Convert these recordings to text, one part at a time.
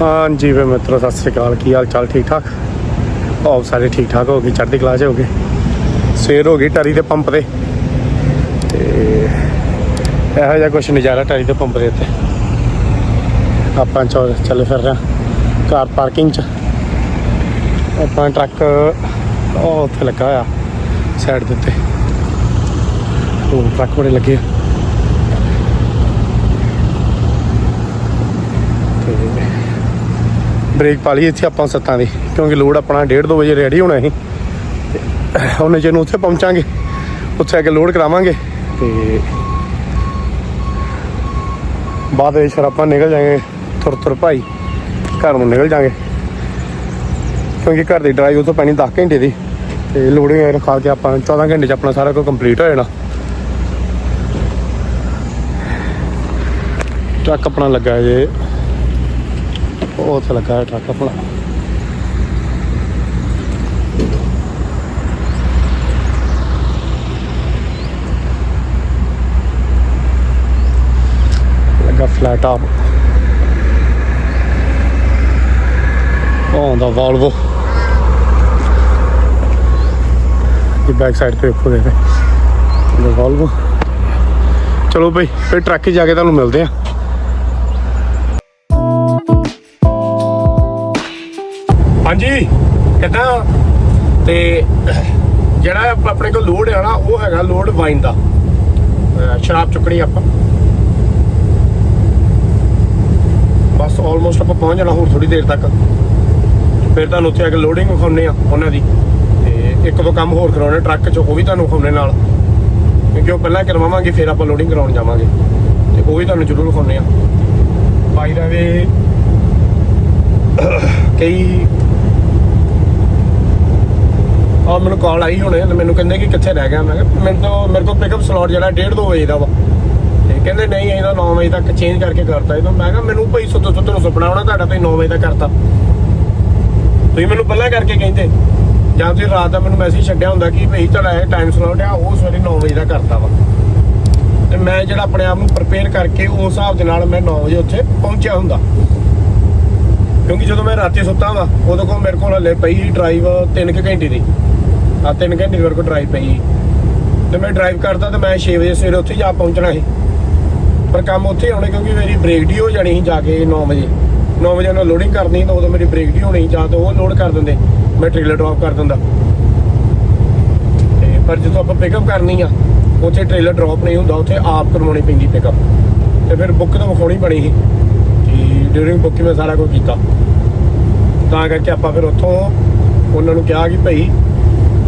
ਹਾਂਜੀ ਵੇ ਮਿੱਤਰੋ, ਸਤਿ ਸ੍ਰੀ ਅਕਾਲ। ਕੀ ਹਾਲ ਚਾਲ? ਠੀਕ ਠਾਕ? ਆਪ ਸਾਰੇ ਠੀਕ ਠਾਕ ਹੋ ਗਏ? ਚੜ੍ਹਦੀ ਕਲਾਸ ਹੋ ਗਏ? ਸਵੇਰ ਹੋ ਗਈ ਟਰੀ ਦੇ ਪੰਪ ਤੇ। ਤੇ ਇਹੋ ਜਿਹਾ ਕੁਛ ਨਜ਼ਾਰਾ ਟਰੀ ਦੇ ਪੰਪ ਦੇ ਉੱਤੇ। ਆਪਾਂ ਚੱਲ ਚੱਲੇ ਫਿਰ ਰਹੇ ਹਾਂ ਕਾਰ ਪਾਰਕਿੰਗ 'ਚ। ਆਪਣਾ ਟਰੱਕ ਉਹ ਉੱਥੇ ਲੱਗਾ ਹੋਇਆ, ਸਾਈਡ ਦੇ ਉੱਤੇ। ਉਹ ਟਰੱਕ ਬੜੇ ਲੱਗੇ ਆ। ਬ੍ਰੇਕ ਪਾ ਲਈ ਇੱਥੇ ਆਪਾਂ ਸੱਤਾਂ ਦੀ, ਕਿਉਂਕਿ ਲੋਡ ਆਪਣਾ 1:30 ਵਜੇ ਰੈਡੀ ਹੋਣਾ ਸੀ ਤੇ ਉਹਨੇ ਨੂੰ ਉੱਥੇ ਪਹੁੰਚਾਂਗੇ, ਉੱਥੇ ਆ ਕੇ ਲੋਡ ਕਰਾਵਾਂਗੇ, ਤੇ ਬਾਅਦ ਵਿੱਚ ਆਪਾਂ ਨਿਕਲ ਜਾਵਾਂਗੇ, ਤੁਰ ਤੁਰ ਭਾਈ, ਘਰ ਨੂੰ ਨਿਕਲ ਜਾਵਾਂਗੇ। ਕਿਉਂਕਿ ਘਰ ਦੀ ਡਰਾਈਵ ਉਤੋਂ ਪੈਣੀ 10 ਘੰਟੇ ਦੀ, ਤੇ ਲੋਡਿੰਗ ਰਖਾ ਕੇ ਆਪਾਂ 14 ਘੰਟੇ ਚ ਆਪਣਾ ਸਾਰਾ ਕੁਝ ਕੰਪਲੀਟ ਹੋ ਜਾਣਾ। ਟਰੱਕ ਆਪਣਾ ਲੱਗਾ ਜੇ ਉਹ ਉੱਥੇ ਲੱਗਾ ਟਰੱਕ ਆਪਣਾ। ਲੱਗਾ ਫਲੈਟ ਆਪ। ਉਹ ਆਉਂਦਾ ਵਾਲਵੋ ਇਹ ਬੈਕ ਸਾਈਡ ਤੇ ਦੇਖੋ ਦੇਖੋ। ਵਾਲਵੋ ਚਲੋ ਬਈ, ਫਿਰ ਟਰੱਕ 'ਚ ਜਾ ਕੇ ਤੁਹਾਨੂੰ ਮਿਲਦੇ ਆ। ਹਾਂਜੀ, ਕਿੱਦਾਂ? ਤੇ ਜਿਹੜਾ ਆਪਣੇ ਕੋਲ ਲੋਡ ਹੈ ਨਾ, ਉਹ ਹੈਗਾ ਲੋਡ ਵਾਈਨ ਦਾ। ਸ਼ਰਾਬ ਚੁੱਕਣੀ ਆਪਾਂ। ਬਸ ਆਲਮੋਸਟ ਆਪਾਂ ਪਹੁੰਚ ਜਾਣਾ ਹੋਰ ਥੋੜੀ ਦੇਰ ਤੱਕ। ਫਿਰ ਤੁਹਾਨੂੰ ਉੱਥੇ ਆ ਕੇ ਲੋਡਿੰਗ ਵਿਖਾਉਣੇ ਆ ਉਹਨਾਂ ਦੀ। ਤੇ ਇੱਕ ਦੋ ਕੰਮ ਹੋਰ ਕਰਾਉਣੇ, ਟਰੱਕ 'ਚ ਉਹ ਵੀ ਤੁਹਾਨੂੰ ਵਿਖਾਉਣੇ ਨਾਲ। ਕਿਉਂਕਿ ਉਹ ਪਹਿਲਾਂ ਕਰਵਾਵਾਂਗੇ, ਫਿਰ ਆਪਾਂ ਲੋਡਿੰਗ ਕਰਾਉਣ ਜਾਵਾਂਗੇ। ਤੇ ਉਹ ਵੀ ਤੁਹਾਨੂੰ ਜ਼ਰੂਰ ਵਿਖਾਉਣੇ ਆ। ਬਾਈ ਦਾ ਵੀ ਕਈ ਆ ਮੈਨੂੰ ਕਾਲ ਆਈ ਹੁਣੇ ਤੇ ਮੈਨੂੰ ਕਹਿੰਦੇ ਕਿ ਕਿੱਥੇ ਰਹਿ ਗਿਆ। ਮੈਂ ਕਿਹਾ, ਮੈਨੂੰ ਤਾਂ ਮੇਰੇ ਕੋਲ ਪਿਕਅਪ ਸਲੋਟ ਜਿਹੜਾ 1.5 2 ਵਜੇ ਦਾ ਵਾ। ਤੇ ਕਹਿੰਦੇ ਨਹੀਂ ਇਹਦਾ 9 ਵਜੇ ਤੱਕ ਚੇਂਜ ਕਰਕੇ ਕਰਤਾ ਇਹਦਾ ਮੈਂ ਕਿਹਾ, ਮੈਨੂੰ ਭਾਈ ਸੁੱਤੋ ਸੁੱਤੋ ਨੂੰ ਸੁਪਨਾ ਆਉਣਾ ਤੁਹਾਡਾ, ਤੁਸੀਂ 9 ਵਜੇ ਤੱਕ ਕਰਤਾ। ਤੁਸੀਂ ਮੈਨੂੰ ਪਹਿਲਾਂ ਕਰਕੇ ਕਹਿੰਦੇ। ਜਾਂ ਤੁਸੀਂ ਰਾਤ ਦਾ ਮੈਨੂੰ ਮੈਸੇਜ ਛੱਡਿਆ ਹੁੰਦਾ ਕਿ ਭਾਈ ਤੁਹਾਡਾ ਇਹ ਟਾਈਮ ਸਲੋਟ ਆ, ਉਹ ਸਵੇਰੇ 9 ਵਜੇ ਦਾ ਕਰਤਾ ਵਾ। ਤੇ ਮੈਂ ਜਿਹੜਾ ਆਪਣੇ ਆਪ ਨੂੰ ਪ੍ਰਪੇਅਰ ਕਰਕੇ ਉਸ ਹਿਸਾਬ ਦੇ ਨਾਲ ਮੈਂ 9 ਵਜੇ ਉੱਥੇ ਪਹੁੰਚਿਆ ਹੁੰਦਾ। ਕਿਉਂਕਿ ਜਦੋਂ ਮੈਂ ਰਾਤੀ ਸੁੱਤਾ ਵਾ, ਉਦੋਂ ਕੋਲ ਮੇਰੇ ਕੋਲ ਹਲੇ ਪਈ ਡਰਾਈਵ 3 ਘੰਟੇ ਦੀ। ਆ 3 ਘੰਟੇ ਮੇਰੇ ਕੋਲ ਡਰਾਈਵ ਪਈ। ਸੀ। ਤੇ ਮੈਂ ਡਰਾਈਵ ਕਰਦਾ ਤੇ ਮੈਂ 6 ਵਜੇ ਸਵੇਰੇ ਉੱਥੇ ਜਾ ਪਹੁੰਚਣਾ ਸੀ। ਪਰ ਕੰਮ ਉੱਥੇ ਹੋਣੇ ਕਿਉਂਕਿ ਮੇਰੀ ਬ੍ਰੇਕ ਡੀ ਹੋ ਜਾਣੀ ਸੀ ਜਾ ਕੇ 9 ਵਜੇ। 9 ਵਜੇ ਉਹਨਾਂ ਲੋਡਿੰਗ ਕਰਨੀ ਤਾਂ ਉਦੋਂ ਮੇਰੀ ਬ੍ਰੇਕ ਡੀ ਹੋਣੀ ਜਾਂ ਤਾਂ ਉਹ ਲੋਡ ਕਰ ਦਿੰਦੇ, ਮੈਂ ਟ੍ਰੇਲਰ ਡ੍ਰੌਪ ਕਰ ਦਿੰਦਾ। ਤੇ ਪਰ ਜਦੋਂ ਆਪਾਂ ਪਿਕਅਪ ਕਰਨੀ ਆ, ਉੱਥੇ ਟ੍ਰੇਲਰ ਡ੍ਰੌਪ ਨਹੀਂ ਹੁੰਦਾ, ਉੱਥੇ ਆਪ ਕਰਵਾਉਣੀ ਪੈਂਦੀ ਪਿਕਅਪ ਤੇ ਫਿਰ ਬੁੱਕ ਤਾਂ ਵਿਖਾਉਣੀ ਬਣੀ ਸੀ। ਕਿ ਡਿਊਰਿੰਗ ਬੁੱਕ ਮੈਂ ਸਾਰਾ ਕੁਝ ਕੀਤਾ। ਤਾਂ ਕਰਕੇ ਆਪਾਂ ਫਿਰ ਉੱਥੋਂ ਉਹਨਾਂ ਨੂੰ ਕਿਹਾ ਕਿ ਭਾਈ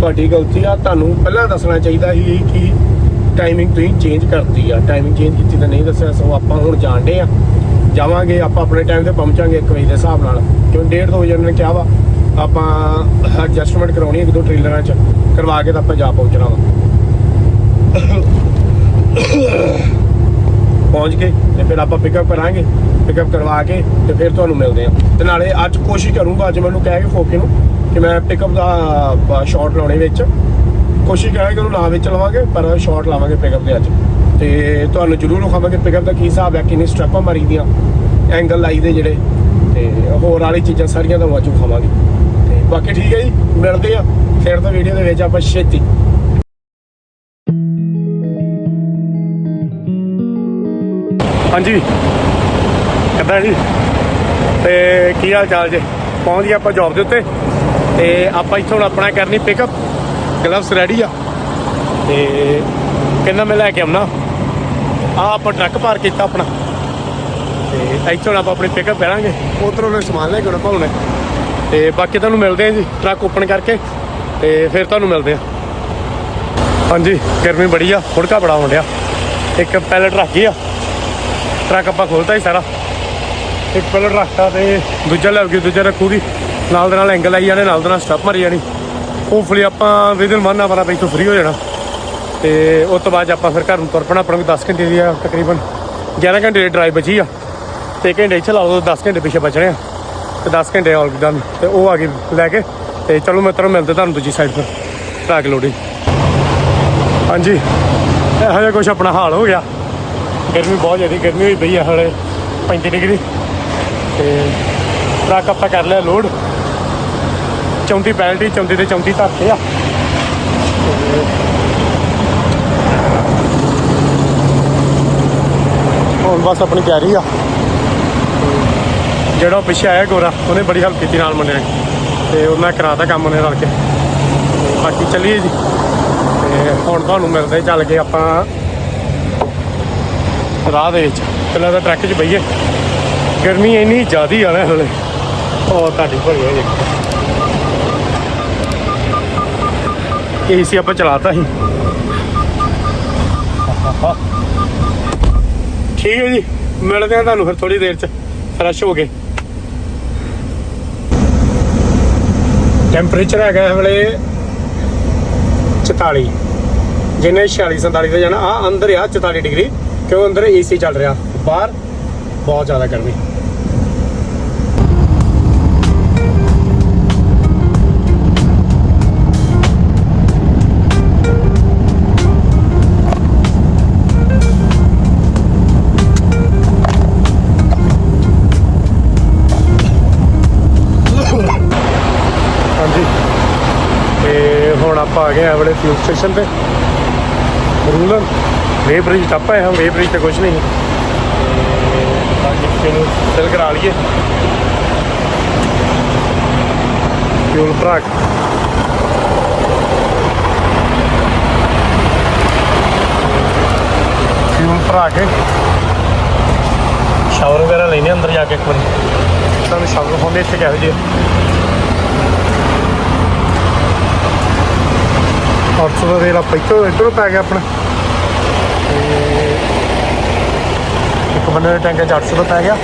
ਤੁਹਾਡੀ ਗਲਤੀ ਆ, ਤੁਹਾਨੂੰ ਪਹਿਲਾਂ ਦੱਸਣਾ ਚਾਹੀਦਾ ਸੀ ਕਿ ਟਾਈਮਿੰਗ ਤੁਸੀਂ ਚੇਂਜ ਕਰਤੀ ਆ। ਟਾਈਮਿੰਗ ਚੇਂਜ ਕੀਤੀ ਤਾਂ ਨਹੀਂ ਦੱਸਿਆ, ਸੋ ਆਪਾਂ ਹੁਣ ਜਾਣਦੇ ਆ। ਜਾਵਾਂਗੇ, ਆਪਾਂ ਆਪਣੇ ਟਾਈਮ ਤੇ ਪਹੁੰਚਾਂਗੇ 1 ਵਜੇ ਦੇ ਹਿਸਾਬ ਨਾਲ। ਕਿਉਂ 1:30 ਵਜੇ ਉਹਨਾਂ ਨੇ ਕਿਹਾ ਵਾ, ਆਪਾਂ ਐਡਜਸਟਮੈਂਟ ਕਰਾਉਣੀ ਹੈ ਇੱਕ ਦੋ ਟ੍ਰੇਲਰਾਂ 'ਚ, ਕਰਵਾ ਕੇ ਤਾਂ ਆਪਾਂ ਜਾ ਪਹੁੰਚਣਾ ਵਾ। ਪਹੁੰਚ ਕੇ ਤੇ ਫਿਰ ਆਪਾਂ ਪਿਕਅਪ ਕਰਾਂਗੇ ਪਿਕਅਪ ਕਰਵਾ ਕੇ ਤੇ ਫਿਰ ਤੁਹਾਨੂੰ ਮਿਲਦੇ ਆ ਤੇ ਨਾਲੇ ਅੱਜ ਕੋਸ਼ਿਸ਼ ਕਰੂੰਗਾ, ਅੱਜ ਮੈਨੂੰ ਕਹਿ ਕੇ ਫੋਕੇ ਨੂੰ ਕਿ ਮੈਂ ਪਿਕਅਪ ਦਾ ਸ਼ਾਟ ਲਾਉਣੇ ਵਿੱਚ। ਕੋਸ਼ਿਸ਼ ਕਰਾਂਗੇ ਕਿ ਉਹਨੂੰ ਨਾ ਵਿੱਚ ਲਵਾਂਗੇ, ਪਰ ਸ਼ਾਟ ਲਾਵਾਂਗੇ ਪਿਕਅਪ ਦੇ ਅੱਜ। ਤੇ ਤੁਹਾਨੂੰ ਜ਼ਰੂਰ ਵਿਖਾਵਾਂਗੇ ਪਿਕਅਪ ਦਾ ਕੀ ਹਿਸਾਬ ਹੈ, ਕਿੰਨੀ ਸਟ੍ਰੈਪਾਂ ਮਾਰੀ ਦੀਆਂ ਐਂਗਲ ਲਾਈ ਦੇ ਜਿਹੜੇ। ਤੇ ਹੋਰ ਵਾਲੀ ਚੀਜ਼ਾਂ ਸਾਰੀਆਂ ਤੁਹਾਨੂੰ ਅੱਜ ਵਿਖਾਵਾਂਗੇ। ਤੇ ਬਾਕੀ ਠੀਕ ਹੈ ਜੀ, ਮਿਲਦੇ ਆ ਫਿਰ ਤਾਂ ਵੀਡੀਓ ਦੇ ਵਿੱਚ ਆਪਾਂ ਛੇਤੀ। ਹਾਂਜੀ। ਕਿੱਦਾਂ ਜੀ? ਤੇ ਕੀ ਹਾਲ ਚਾਲ ਜੇ? ਪਹੁੰਚ ਗਏ ਆਪਾਂ ਜੌਬ ਦੇ ਉੱਤੇ? ਤੇ ਆਪਾਂ ਇੱਥੋਂ ਹੁਣ ਆਪਣਾ ਕਰਨੀ ਪਿਕਅਪ ਗਲਵਸ ਰੈਡੀ ਆ। ਤੇ ਕਹਿੰਦਾ ਮੈਂ ਲੈ ਕੇ ਆਉਣਾ? ਆ ਆਪਾਂ ਟਰੱਕ ਪਾਰ ਕੀਤਾ ਆਪਣਾ। ਤੇ ਇੱਥੋਂ ਆਪਾਂ ਆਪਣੀ ਪਿਕਅਪ ਕਰਾਂਗੇ। ਉਧਰੋਂ ਨੇ ਸਮਾਨ ਲੈ ਕੇ ਆਉਣਾ ਭਾਉਣੇ। ਤੇ ਬਾਕੀ ਤੁਹਾਨੂੰ ਮਿਲਦੇ ਆ ਜੀ ਟਰੱਕ ਓਪਨ ਕਰਕੇ। ਤੇ ਫਿਰ ਤੁਹਾਨੂੰ ਮਿਲਦੇ ਆ ਹਾਂਜੀ ਗਰਮੀ ਬੜੀ ਆ ਹੁੜਕਾ ਬੜਾ ਹੋਣ ਡਿਆ। ਇੱਕ ਪੈਲਟ ਰੱਖ ਆ। ਟਰੱਕ ਆਪਾਂ ਖੋਲਤਾ ਹੀ ਸਾਰਾ। ਇੱਕ ਪੈਲਟ ਰੱਖਤਾ ਤੇ ਦੂਜਾ ਲੈ ਕੇ ਦੂਜਾ ਰੱਖੂਗੀ। ਨਾਲ ਦੇ ਨਾਲ ਐਂਗਲ ਆਈ ਜਾਣੇ, ਨਾਲ ਦੇ ਨਾਲ ਸਟੱਪ ਮਰੀ ਜਾਣੀ। ਹੋਪਫੁਲੀ ਆਪਾਂ ਵਿਦਨ ਵਨ ਆਵਰ ਆਪਾਂ ਇੱਥੋਂ ਫ੍ਰੀ ਹੋ ਜਾਣਾ। ਤੇ ਉਸ ਤੋਂ ਬਾਅਦ 'ਚ ਆਪਾਂ ਫਿਰ ਘਰ ਨੂੰ ਤੁਰ ਪਣਾ ਆਪਣਾ ਵੀ 10 ਘੰਟੇ ਦੀ ਆ ਤਕਰੀਬਨ। 11 ਘੰਟੇ ਦੀ ਡਰਾਈਵ ਬਚੀ ਆ। ਤੇ ਘੰਟੇ ਇੱਥੇ ਲਾ ਲਓ 10 ਘੰਟੇ ਪਿੱਛੇ ਬਚਣੇ ਆ। ਤੇ 10 ਘੰਟੇ ਆਲ ਡਨ ਤੇ ਉਹ ਆ ਗਈ ਲੈ ਕੇ। ਤੇ ਚਲੋ ਮੈਂ ਤੁਹਾਨੂੰ ਮਿਲਦੇ ਤੁਹਾਨੂੰ ਦੂਜੀ ਸਾਈਡ 'ਤੇ। ਟਰੱਕ ਲੋਡਿੰਗ ਹਾਂਜੀ, ਇਹੋ ਜਿਹਾ ਕੁਛ ਆਪਣਾ ਹਾਲ ਹੋ ਗਿਆ। ਗਰਮੀ ਬਹੁਤ ਜ਼ਿਆਦਾ, ਗਰਮੀ ਹੋਈ ਪਈ ਆ ਹਲੇ 35 ਡਿਗਰੀ। ਤੇ ਟਰੱਕ ਆਪਾਂ ਕਰ ਲਿਆ ਲੋਡ। ਚੌਂਦੀ ਪੈਲਟੀ, ਚੌਂਦੀ ਤੇ 34 ਧਰਤੇ ਆ। ਹੁਣ ਬਸ ਆਪਣੀ ਤਿਆਰੀ ਆ। ਜਿਹੜਾ ਉਹ ਪਿੱਛੇ ਆਇਆ ਗੋਰਾ, ਉਹਨੇ ਬੜੀ ਹੈਲਪ ਕੀਤੀ ਨਾਲ ਮੁੰਡੇ ਨੇ। ਤੇ ਉਹਨਾਂ ਕਰਾਤਾ ਕੰਮ ਉਹਨੇ ਰਲ ਕੇ। ਤੇ ਬਾਕੀ ਚੱਲੀਏ ਜੀ। ਤੇ ਹੁਣ ਤੁਹਾਨੂੰ ਮਿਲਦੇ ਚੱਲ ਕੇ ਆਪਾਂ ਰਾਹ ਦੇ ਵਿੱਚ। ਪਹਿਲਾਂ ਤਾਂ ਟਰੱਕ 'ਚ ਬਈਏ। ਗਰਮੀ ਇੰਨੀ ਜ਼ਿਆਦੀ ਆ ਨਾ ਹਲੇ। ਉਹ ਤੁਹਾਡੀ ਭਰੀ ਹੋ ਜੀ। ਏਸੀ ਆਪਾਂ ਚਲਾਤਾ ਸੀ। ਠੀਕ ਹੈ ਜੀ, ਮਿਲਦੇ ਆ ਤੁਹਾਨੂੰ ਫਿਰ ਥੋੜੀ ਦੇਰ ਚ ਫਰੈਸ਼ ਹੋ ਗਏ ਟੈਂਪਰੇਚਰ ਹੈਗਾ ਇਸ ਵੇਲੇ 44 ਜਿਹਨੇ 46 47 ਤੇ ਜਾਣਾ। ਆ ਅੰਦਰ ਆ 44 ਡਿਗਰੀ। ਕਿਉਂ ਅੰਦਰ ਏਸੀ ਚੱਲ ਰਿਹਾ। ਬਾਹਰ ਬਹੁਤ ਜ਼ਿਆਦਾ ਗਰਮੀ। ਹਾਂਜੀ। ਤੇ ਹੁਣ ਆਪਾਂ ਆ ਗਏ ਆ ਵਾਲੇ ਫਿਊਲ ਸਟੇਸ਼ਨ ਤੇ। ਰੂਲਰ। ਵੇ ਬ੍ਰਿਜ ਟੱਪਾ ਹੈ ਵੇ ਬ੍ਰਿਜ ਤੇ ਕੁਝ ਨਹੀਂ। ਬਾਕੀ ਨੂੰ ਫਿਲ ਕਰਾ ਲਈਏ। ਫਿਊਲ ਭਰਾ ਫਿਊਲ ਭਰਾ ਕੇ ਸ਼ਾਵਰ ਵਗੈਰਾ ਲੈਣੇ ਅੰਦਰ ਜਾ ਕੇ ਇੱਕ ਵਾਰੀ। ਤੁਹਾਨੂੰ ਸ਼ਾਵਰ ਹੁੰਦੇ ਇੱਥੇ ਕਿਹੋ ਜਿਹੇ। ਅੱਠ ਸੌ ਦਾ ਤੇਲ ਆਪਾਂ ਇੱਧਰੋਂ ਇੱਧਰੋਂ ਪੈ ਗਿਆ ਆਪਣਾ ਤੇ ਬੰਨੇ ਬੰਦੇ ਦੇ ਟੈਂਕ 'ਚ 800 ਦਾ ਪੈ ਗਿਆ।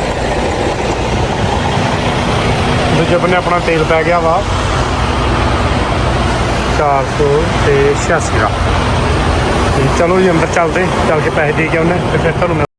ਦੂਜੇ ਬੰਨੇ ਆਪਣਾ ਤੇਲ ਪੈ ਗਿਆ ਵਾ। 400 ਤੇ 86 ਦਾ। ਤੇ ਚਲੋ ਜੀ, ਅੰਦਰ ਚੱਲਦੇ। ਚੱਲ ਕੇ ਪੈਸੇ ਦੇ ਕੇ ਉਹਨੇ ਤੇ ਫਿਰ ਤੁਹਾਨੂੰ ਮਿਲ-